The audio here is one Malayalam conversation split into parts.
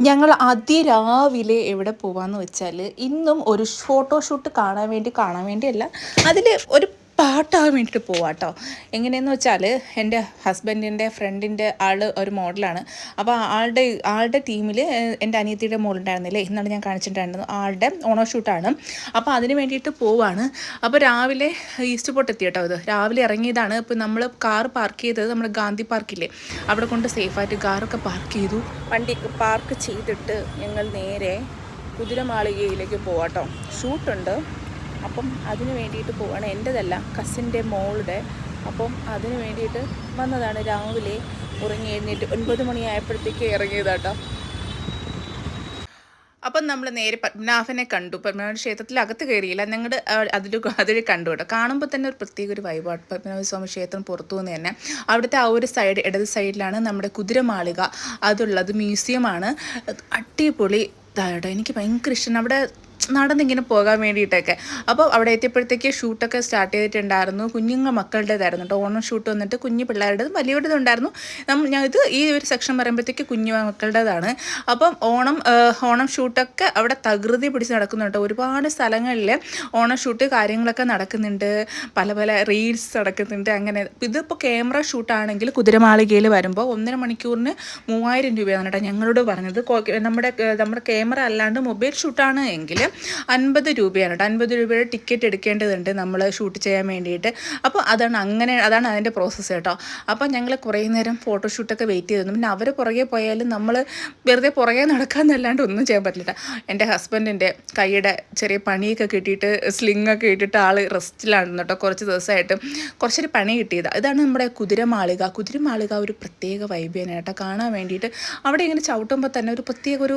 ഞങ്ങൾ അതിരാവിലെ എവിടെ പോവാന്ന് വെച്ചാൽ ഇന്നും ഒരു ഫോട്ടോഷൂട്ട് കാണാൻ വേണ്ടി കാണാൻ വേണ്ടിയല്ല അതിൽ ഒരു പാട്ടാകാൻ വേണ്ടിയിട്ട് പോവാട്ടോ എങ്ങനെയെന്ന് വെച്ചാൽ എന്റെ ഹസ്ബൻഡിന്റെ ഫ്രണ്ടിന്റെ ആൾ ഒരു മോഡലാണ്. അപ്പോൾ ആളുടെ ആളുടെ ടീമിൽ എന്റെ അനിയത്തിയുടെ മോളുണ്ടായിരുന്നില്ലേ? ഇന്നാണ് ഞാൻ കാണിച്ചിട്ടുണ്ടായിരുന്നത്. ആളുടെ ഓണോ ഷൂട്ടാണ്. അപ്പോൾ അതിന് വേണ്ടിയിട്ട് പോവാണ്. അപ്പോൾ രാവിലെ ഈസ്റ്റ് പോട്ട് എത്തി കേട്ടോ ഇത്. രാവിലെ ഇറങ്ങിയതാണ്. ഇപ്പോൾ നമ്മൾ കാർ പാർക്ക് ചെയ്തത് നമ്മൾ ഗാന്ധി പാർക്കില്ലേ? അവിടെ കൊണ്ട് സേഫായിട്ട് കാറൊക്കെ പാർക്ക് ചെയ്തു. വണ്ടി പാർക്ക് ചെയ്തിട്ട് ഞങ്ങൾ നേരെ കുതിരമാളികയിലേക്ക് പോവാട്ടോ ഷൂട്ടുണ്ട്. അപ്പം അതിന് വേണ്ടിയിട്ട് പോവാണ്. എന്റെതല്ല കസിന്റെ മോളുടെ. അപ്പം അതിന് വേണ്ടിയിട്ട് വന്നതാണ്. രാവിലെ ഉറങ്ങി എഴുന്നേറ്റ് ഒൻപത് മണിയായപ്പോഴത്തേക്ക് ഇറങ്ങിയതാട്ടോ. അപ്പം നമ്മൾ നേരെ പത്മനാഭനെ കണ്ടു. പത്മനാഭ ക്ഷേത്രത്തിൽ അകത്ത് കയറിയില്ല. ഞങ്ങളുടെ അതിൽ അതിൽ കണ്ടു കേട്ടോ. കാണുമ്പോൾ തന്നെ ഒരു പ്രത്യേക ഒരു വൈബാട്ട് പത്മനാഭ സ്വാമി ക്ഷേത്രം പുറത്തു നിന്ന് തന്നെ. അവിടുത്തെ ആ ഒരു സൈഡ് ഇടത് സൈഡിലാണ് നമ്മുടെ കുതിരമാളിക. അതുള്ളത് മ്യൂസിയമാണ് അടിപൊളി. ഇതായിട്ടോ എനിക്ക് ഭയങ്കര ഇഷ്ടം അവിടെ നടന്നിങ്ങനെ പോകാൻ വേണ്ടിയിട്ടൊക്കെ. അപ്പോൾ അവിടെ എത്തിയപ്പോഴത്തേക്ക് ഷൂട്ടൊക്കെ സ്റ്റാർട്ട് ചെയ്തിട്ടുണ്ടായിരുന്നു. കുഞ്ഞുങ്ങൾ മക്കളുടേതായിരുന്നു കേട്ടോ ഓണം ഷൂട്ട് വന്നിട്ട് കുഞ്ഞു പിള്ളേരുടേതും വലിയവരുടേതും ഉണ്ടായിരുന്നു. ഞാൻ ഇത് ഈ ഒരു സെക്ഷൻ പറയുമ്പോഴത്തേക്ക് കുഞ്ഞു മക്കളുടേതാണ്. അപ്പം ഓണം ഓണം ഷൂട്ടൊക്കെ അവിടെ തകൃതി പിടിച്ച് നടക്കുന്നുണ്ട് ഒരുപാട് സ്ഥലങ്ങളിൽ ഓണം ഷൂട്ട് കാര്യങ്ങളൊക്കെ നടക്കുന്നുണ്ട്. പല പല റീൽസ് നടക്കുന്നുണ്ട്. അങ്ങനെ ഇതിപ്പോൾ ക്യാമറ ഷൂട്ടാണെങ്കിൽ കുതിരമാളികയിൽ വരുമ്പോൾ ഒന്നര മണിക്കൂറിന് മൂവായിരം രൂപയാണ് കേട്ടോ ഞങ്ങളോട് പറഞ്ഞത്. നമ്മുടെ നമ്മുടെ ക്യാമറ അല്ലാണ്ട് മൊബൈൽ ഷൂട്ടാണ് എങ്കിൽ അൻപത് രൂപയാണ് കേട്ടോ. അൻപത് രൂപയുടെ ടിക്കറ്റ് എടുക്കേണ്ടതുണ്ട് നമ്മൾ ഷൂട്ട് ചെയ്യാൻ വേണ്ടിയിട്ട്. അപ്പോൾ അതാണ് അങ്ങനെ അതാണ് അതിന്റെ പ്രോസസ്സ് കേട്ടോ. അപ്പോൾ ഞങ്ങൾ കുറേ നേരം ഫോട്ടോഷൂട്ടൊക്കെ വെയിറ്റ് ചെയ്തിരുന്നു. പിന്നെ അവർ പുറകെ പോയാലും നമ്മൾ വെറുതെ പുറകെ നടക്കാമെന്നല്ലാണ്ട് ഒന്നും ചെയ്യാൻ പറ്റില്ല. എന്റെ ഹസ്ബൻഡിന്റെ കൈയുടെ ചെറിയ പണിയൊക്കെ കിട്ടിയിട്ട് സ്ലിങ്ങൊക്കെ ഇട്ടിട്ട് ആൾ റെസ്റ്റിലാണ് കേട്ടോ കുറച്ച് ദിവസമായിട്ട്. കുറച്ചൊരു പണി കിട്ടിയത്. ഇതാണ് നമ്മുടെ കുതിരമാളിക. കുതിരമാളിക ഒരു പ്രത്യേക വൈബിയാണ് കേട്ടോ. കാണാൻ വേണ്ടിയിട്ട് അവിടെ ഇങ്ങനെ ചവിട്ടുമ്പോൾ തന്നെ ഒരു പ്രത്യേക ഒരു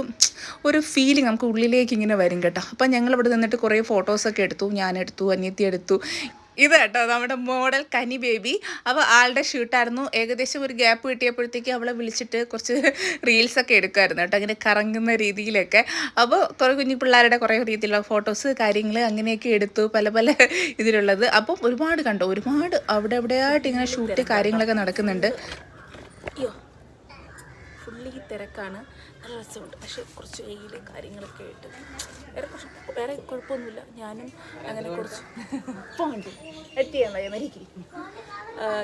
ഒരു ഫീലിംഗ് നമുക്ക് ഉള്ളിലേക്ക് ഇങ്ങനെ വരും കേട്ടോ. അപ്പം ഞങ്ങൾ ഇവിടെ നിന്നിട്ട് കുറേ ഫോട്ടോസൊക്കെ എടുത്തു ഞാൻ എടുത്തു അനിയത്തി എടുത്തു. ഇത് കേട്ടോ നമ്മുടെ മോഡൽ കനി ബേബി. അപ്പോൾ ആളുടെ ഷൂട്ടായിരുന്നു. ഏകദേശം ഒരു ഗ്യാപ്പ് കിട്ടിയപ്പോഴത്തേക്ക് അവളെ വിളിച്ചിട്ട് കുറച്ച് റീൽസൊക്കെ എടുക്കുമായിരുന്നു കേട്ടോ അങ്ങനെ കറങ്ങുന്ന രീതിയിലൊക്കെ. അപ്പോൾ കുറേ കുഞ്ഞു പിള്ളേരുടെ കുറേ രീതിയിലുള്ള ഫോട്ടോസ് കാര്യങ്ങൾ അങ്ങനെയൊക്കെ എടുത്തു പല പല ഇതിലുള്ളത്. അപ്പം ഒരുപാട് കണ്ടു ഒരുപാട് അവിടെ എവിടെയായിട്ട് ഇങ്ങനെ ഷൂട്ട് കാര്യങ്ങളൊക്കെ നടക്കുന്നുണ്ട്. അയ്യോ. ഫുള്ളി തിരക്കാണ്. നല്ല രസമുണ്ട്. പക്ഷേ കുറച്ച് വെയിൽ കാര്യങ്ങളൊക്കെ ആയിട്ട് വേറെ കുറച്ച് വേറെ കുഴപ്പമൊന്നുമില്ല. ഞാനും അങ്ങനെ കുറച്ച് പോകണ്ടി എത്തിയാൽ മതി മരിക്കും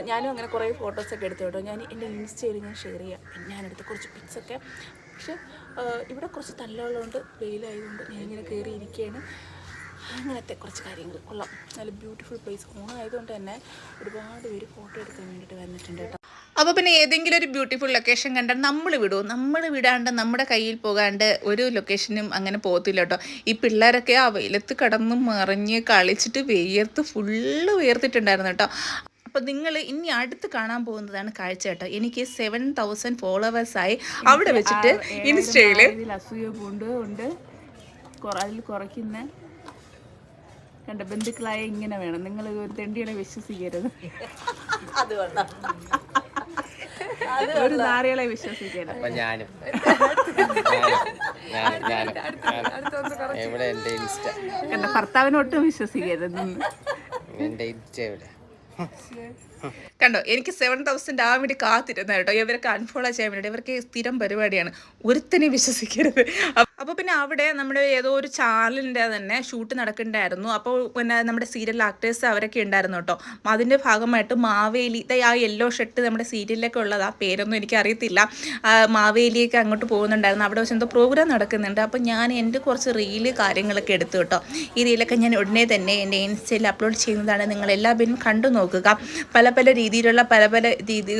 ഞാനും അങ്ങനെ കുറേ ഫോട്ടോസൊക്കെ എടുത്തു കേട്ടോ. ഞാൻ എന്റെ ഇൻസ്റ്റയിൽ ഞാൻ ഷെയർ ചെയ്യാം. ഞാനെടുത്ത കുറച്ച് പിക്സൊക്കെ പക്ഷേ ഇവിടെ കുറച്ച് തല്ലുള്ളതുകൊണ്ട് വെയിലായതുകൊണ്ട് ഞാനിങ്ങനെ കയറി ഇരിക്കുകയാണ്. അങ്ങനത്തെ കുറച്ച് കാര്യങ്ങൾ. കൊള്ളാം. നല്ല ബ്യൂട്ടിഫുൾ പ്ലേസ് ഓണായതുകൊണ്ട് തന്നെ ഒരുപാട് പേര് ഫോട്ടോ എടുക്കാൻ വേണ്ടിയിട്ട് വന്നിട്ടുണ്ട് കേട്ടോ. അപ്പോൾ പിന്നെ ഏതെങ്കിലും ഒരു ബ്യൂട്ടിഫുൾ ലൊക്കേഷൻ കണ്ടാൽ നമ്മൾ വിടുമോ നമ്മൾ വിടാണ്ട് നമ്മുടെ കയ്യിൽ പോകാണ്ട് ഒരു ലൊക്കേഷനും അങ്ങനെ പോകത്തില്ല കേട്ടോ. ഈ പിള്ളേരൊക്കെ ആ വെയിലത്ത് കടന്ന് മറിഞ്ഞ് കളിച്ചിട്ട് വിയർത്ത് ഫുള്ള് വിയർത്തിട്ടുണ്ടായിരുന്നു കേട്ടോ. അപ്പോൾ നിങ്ങൾ ഇനി അടുത്ത് കാണാൻ പോകുന്നതാണ് കാഴ്ച കേട്ടോ. എനിക്ക് സെവൻ തൗസൻഡ് ഫോളോവേഴ്സായി അവിടെ വെച്ചിട്ട് ഇൻസ്റ്റയിൽ അസൂയ പൂണ്ട് ഉണ്ട്. അതിൽ കുറയ്ക്കുന്ന. കണ്ട ബന്ധുക്കളായ ഇങ്ങനെ വേണം. നിങ്ങൾ ഒരു തെണ്ടികളെ വിശ്വസിക്കരുത്. ഒരു നാറികളെ വിശ്വസിക്കരുത്. അപ്പൊ ഞാനും. എവിടെ എന്റെ ഇൻസ്റ്റ? കണ്ട ഭർത്താവിനെ ഒട്ടും വിശ്വസിക്കരുത്. എന്റെ ഇൻസ്റ്റ എവിടെ? കണ്ടോ എനിക്ക് സെവൻ തൗസൻഡ് ആവാൻ വേണ്ടി കാത്തിരുന്ന കേട്ടോ. ഇവരൊക്കെ അൺഫോളോ ചെയ്യാൻ വേണ്ടി ഇവർക്ക് സ്ഥിരം പരിപാടിയാണ്. ഒരുത്തനെ വിശ്വസിക്കരുത്. അപ്പോൾ പിന്നെ അവിടെ നമ്മുടെ ഏതോ ഒരു ചാനലിന്റെ തന്നെ ഷൂട്ട് നടക്കണ്ടായിരുന്നു. അപ്പോൾ പിന്നെ നമ്മുടെ സീരിയൽ ആക്ടേഴ്സ് അവരൊക്കെ ഉണ്ടായിരുന്നു കേട്ടോ. അതിന്റെ ഭാഗമായിട്ട് മാവേലി ആ യെല്ലോ ഷർട്ട് നമ്മുടെ സീരിയലിലൊക്കെ ഉള്ളത് ആ പേരൊന്നും എനിക്കറിയത്തില്ല. മാവേലിയൊക്കെ അങ്ങോട്ട് പോകുന്നുണ്ടായിരുന്നു. അവിടെ വെച്ച് എന്തോ പ്രോഗ്രാം നടക്കുന്നുണ്ട്. അപ്പോൾ ഞാൻ എന്റെ കുറച്ച് റീൽ കാര്യങ്ങളൊക്കെ എടുത്തു കേട്ടോ. ഈ റീലൊക്കെ ഞാൻ ഉടനെ തന്നെ എന്റെ ഇൻസ്റ്റയിൽ അപ്ലോഡ് ചെയ്യുന്നതാണ്. നിങ്ങൾ എല്ലാവരും കണ്ടു നോക്കുക. പല പല രീതിയിലുള്ള പല പല രീതി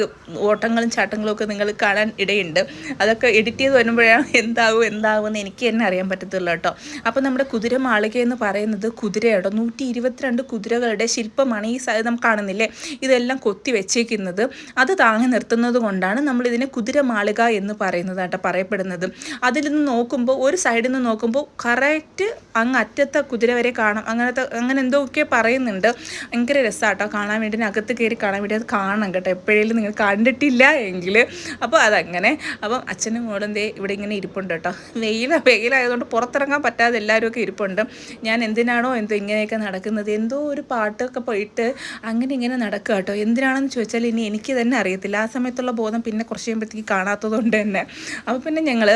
ഓട്ടങ്ങളും ചാട്ടങ്ങളും ഒക്കെ നിങ്ങൾ കാണാൻ ഇടയുണ്ട്. അതൊക്കെ എഡിറ്റ് ചെയ്ത് വരുമ്പോഴാണ് എന്താവും എന്താവും എന്ന് എനിക്ക് തന്നെ അറിയാൻ പറ്റത്തുള്ളൂ കേട്ടോ. അപ്പോൾ നമ്മുടെ കുതിര മാളിക എന്ന് പറയുന്നത് കുതിരയുടെ നൂറ്റി ഇരുപത്തിരണ്ട് കുതിരകളുടെ ശില്പമാണ് ഈ നമുക്ക് കാണുന്നില്ലേ? ഇതെല്ലാം കൊത്തി വെച്ചേക്കുന്നത്. അത് താങ്ങി നിർത്തുന്നത് കൊണ്ടാണ് നമ്മൾ ഇതിനെ കുതിര മാളിക എന്ന് പറയുന്നത് കേട്ടോ പറയപ്പെടുന്നത്. അതിൽ നിന്ന് നോക്കുമ്പോൾ ഒരു സൈഡിൽ നിന്ന് നോക്കുമ്പോൾ കറക്റ്റ് അങ്ങ് അറ്റത്തെ കുതിര വരെ കാണാം. അങ്ങനത്തെ അങ്ങനെ എന്തൊക്കെ പറയുന്നുണ്ട്. ഭയങ്കര രസമാട്ടോ കാണാൻ വേണ്ടി അകത്ത് കയറി കാണാൻ വേണ്ടി അത് കാണണം കേട്ടോ. എപ്പോഴേലും നിങ്ങൾ കണ്ടിട്ടില്ല എങ്കിൽ. അപ്പോൾ അതങ്ങനെ. അപ്പം അച്ഛനും മോളും ദേ ഇവിടെ ഇങ്ങനെ ഇരിപ്പുണ്ട് കേട്ടോ. വെയിൽ വെയിലായതുകൊണ്ട് പുറത്തിറങ്ങാൻ പറ്റാതെ എല്ലാവരും ഒക്കെ ഇരിപ്പുണ്ട്. ഞാൻ എന്തിനാണോ എന്തോ ഇങ്ങനെയൊക്കെ നടക്കുന്നത്? എന്തോ ഒരു പാട്ടൊക്കെ പോയിട്ട് അങ്ങനെ ഇങ്ങനെ നടക്കുക കേട്ടോ. എന്തിനാണെന്ന് ചോദിച്ചാൽ ഇനി എനിക്ക് തന്നെ അറിയത്തില്ല. ആ സമയത്തുള്ള ബോധം പിന്നെ കുറച്ച് കഴിയുമ്പോഴത്തേക്ക് കാണാത്തത് കൊണ്ട് തന്നെ. അപ്പോൾ പിന്നെ ഞങ്ങൾ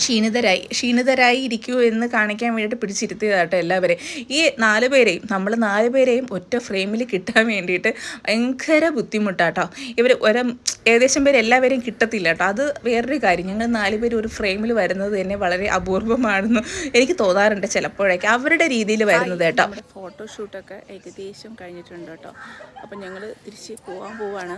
ക്ഷീണിതരായി ക്ഷീണിതരായി ഇരിക്കൂ എന്ന് കാണിക്കാൻ വേണ്ടിയിട്ട് പിടിച്ചിരുത്തിയതാട്ടോ എല്ലാവരെയും. ഈ നാല് പേരെയും നമ്മൾ നാല് പേരെയും ഒറ്റ ഫ്രെയിമിൽ കിട്ടാൻ വേണ്ടിയിട്ട് ഭയങ്കര ബുദ്ധിമുട്ടാട്ടോ ഇവർ ഒരു ഏകദേശം പേര് എല്ലാവരെയും കിട്ടത്തില്ല കേട്ടോ. അത് വേറൊരു കാര്യം ഞങ്ങൾ നാല് പേര് ഒരു ഫ്രെയിമിൽ വരുന്നത് തന്നെ വളരെ അപൂർവമാണെന്ന് എനിക്ക് തോന്നാറുണ്ട് ചിലപ്പോഴൊക്കെ. അവരുടെ രീതിയിൽ വരുന്നത് കേട്ടോ. ഫോട്ടോഷൂട്ടൊക്കെ ഏകദേശം കഴിഞ്ഞിട്ടുണ്ട് കേട്ടോ. അപ്പം ഞങ്ങൾ തിരിച്ച് പോകാൻ പോവാണ്.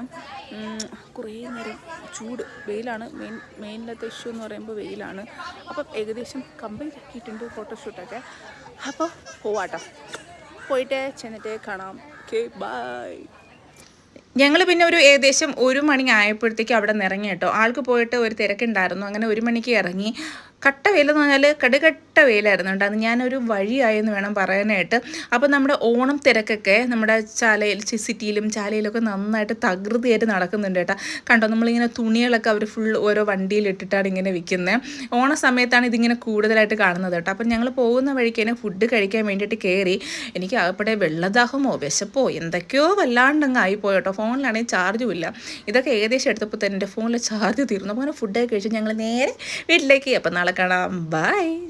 കുറേ നേരം ചൂട് വെയിലാണ്. മെയിൻ മെയിനിലത്തെ ഇഷ്യൂ എന്ന് പറയുമ്പോൾ വെയിലാണ്. അപ്പം ഏകദേശം കംപ്ലീറ്റ് ആക്കിയിട്ടുണ്ട് ഫോട്ടോഷൂട്ടൊക്കെ. അപ്പോൾ പോവാട്ടോ. പോയിട്ട് ചെന്നിട്ട് കാണാം. ഓക്കെ ബൈ ഞങ്ങൾ പിന്നെ ഒരു ഏകദേശം ഒരു മണി ആയപ്പോഴത്തേക്കും അവിടെ നിന്ന് ഇറങ്ങി കേട്ടോ. ആൾക്ക് പോയിട്ട് ഒരു തിരക്കുണ്ടായിരുന്നു. അങ്ങനെ ഒരു മണിക്ക് ഇറങ്ങി. കട്ട വേല എന്ന് പറഞ്ഞാൽ കടുകട്ട വെയിലായിരുന്നു കേട്ടോ. അത് ഞാനൊരു വഴിയായെന്ന് വേണം പറയാനായിട്ട്. അപ്പോൾ നമ്മുടെ ഓണം തിരക്കൊക്കെ നമ്മുടെ ചാലയിൽ സിറ്റിയിലും ചാലയിലൊക്കെ നന്നായിട്ട് തകൃതിയായിട്ട് നടക്കുന്നുണ്ട് കേട്ടോ. കണ്ടോ നമ്മളിങ്ങനെ തുണികളൊക്കെ അവർ ഫുൾ ഓരോ വണ്ടിയിൽ ഇട്ടിട്ടാണ് ഇങ്ങനെ വിൽക്കുന്നത് ഓണ സമയത്താണ് ഇതിങ്ങനെ കൂടുതലായിട്ട് കാണുന്നത് കേട്ടോ. അപ്പം ഞങ്ങൾ പോകുന്ന വഴിക്ക് തന്നെ ഫുഡ് കഴിക്കാൻ വേണ്ടിയിട്ട് കയറി എനിക്ക് അവിടെ വെള്ളദാഹമോ വിശപ്പോ എന്തൊക്കെയോ വല്ലാണ്ടങ്ങ് ആയിപ്പോയി കേട്ടോ. ഫോണിലാണെങ്കിൽ ചാർജും ഇല്ല. ഇതൊക്കെ ഏകദേശം എടുത്തപ്പോൾ തന്നെ എന്റെ ഫോണിൽ ചാർജ് തീർന്നു. അപ്പോൾ അങ്ങനെ ഫുഡൊക്കെ കഴിച്ച് ഞങ്ങൾ നേരെ വീട്ടിലേക്ക്. അപ്പം നാളെ കാണാം. ബൈ